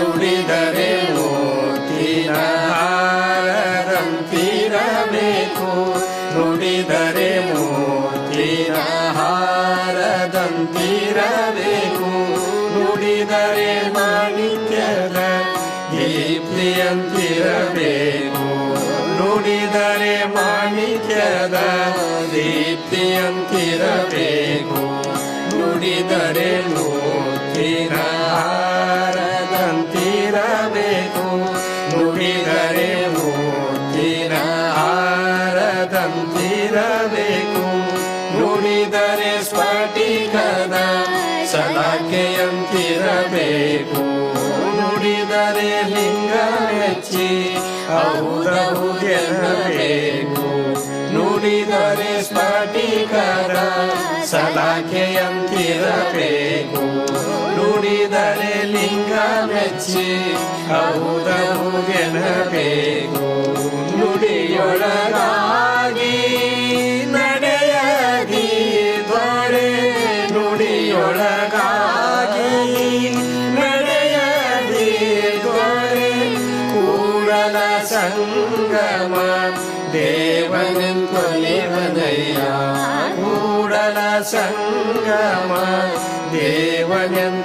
ನುಡಿದರೆ ಮೂರ್ತಿನ ಹಾರದಂತಿರಬೇಕು ನುಡಿದರೆ ಹಾರದಂತಿರಬೇಕು ನುಡಿದರೆ ಮಾಣಿಕ್ಯದ ದೀಪ್ತಿಯಂತಿರಬೇಕು. ನುಡಿದರೆ ಮಾಣಿಕ್ಯದ ದೀಪ್ತಿಯಂತಿರಬೇಕು. ನುಡಿದರೆ ಮೂರ್ತಿನ ಹಾರದಂತಿರಬೇಕು ನುಡಿದರೆ ಸ್ಫಟಿಕದ ಸಲಾಕೆಯಂತಿರಬೇಕು ನುಡಿದರೆ ಲಿಂಗ ಮೆಚ್ಚಿ ಗೆಲ್ಲಬೇಕು ನುಡಿದರೆ ಸ್ಫಟಿಕದ ಸಲಾಕೆಯಂತಿರಬೇಕು ನುಡಿದರೆ ಲಿಂಗ ಮೆಚ್ಚಿ ಗೆಲ್ಲಬೇಕು ನುಡಿಯೊಳಗಾಗಿ या देव सङ्गमा देवयन्तया कुरल सङ्गमा देवयन्